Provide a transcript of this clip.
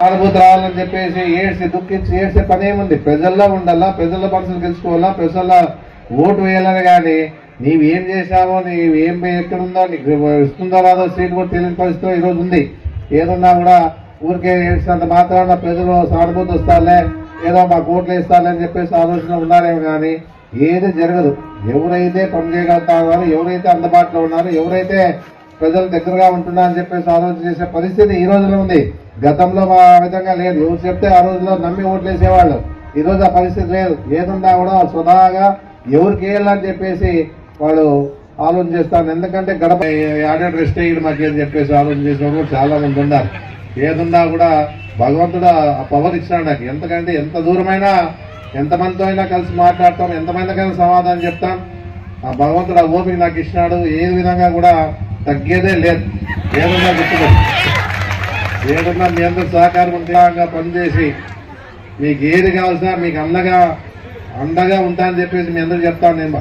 అనుభూతి రావాలని చెప్పేసి ఏడ్చి దుఃఖించి ఏడ్చే పని ఏముంది ప్రజల్లో ఉండాలా? ప్రజల మనసులు తెలుసుకోవాలా ప్రజల ఓటు వేయాలని కానీ నీవు ఏం చేశావో నీవు ఏం ఎక్కడుందో నీకు ఇస్తుందో రాదో సీట్ కూడా తెలియని పరిస్థితి ఈరోజు ఉంది. ఏదన్నా కూడా ఊరికే ఏడ్చినంత మాత్రాన ప్రజలు సానుభూతి వస్తారులే ఏదో మా ఓట్లు వేస్తాలే అని చెప్పేసి ఆలోచన ఉన్నారేమో కానీ ఏది జరగదు. ఎవరైతే పని చేయగలుగుతారో ఎవరైతే అందుబాటులో ఉన్నారో ఎవరైతే ప్రజలు దగ్గరగా ఉంటున్నా అని చెప్పేసి ఆలోచన చేసే పరిస్థితి ఈ రోజులో ఉంది. గతంలో ఆ విధంగా లేదు. ఎవరు చెప్తే ఆ రోజులో నమ్మి ఓట్లేసేవాళ్ళు. ఈ రోజు ఆ పరిస్థితి లేదు. ఏదున్నా కూడా స్వతహాగా ఎవరికి వేయాలని చెప్పేసి వాళ్ళు ఆలోచన చేస్తాను ఎందుకంటే గడప యాడెడ్ రెస్ట్ అయ్యి మాకు అని చెప్పేసి ఆలోచన చేసిన కూడా చాలా మంది ఉన్నారు. ఏదున్నా కూడా భగవంతుడు ఆ పవర్ ఇచ్చినాడు నాకు. ఎంతకంటే ఎంత దూరమైనా ఎంతమందితో అయినా కలిసి మాట్లాడతాం. ఎంతమందికైనా సమాధానం చెప్తాం. ఆ భగవంతుడు ఆ ఓపిక నాకు ఇచ్చినాడు. ఏ విధంగా కూడా తగ్గేదే లేదు. ఏదన్నా గుర్తుపెట్టు ఏదన్నా మీ అందరూ సహకారం ఉంటే పనిచేసి మీకు ఏది కావాల్సినా మీకు అండగా అండగా ఉంటా అని చెప్పేసి మీ అందరూ చెప్తాను నేను.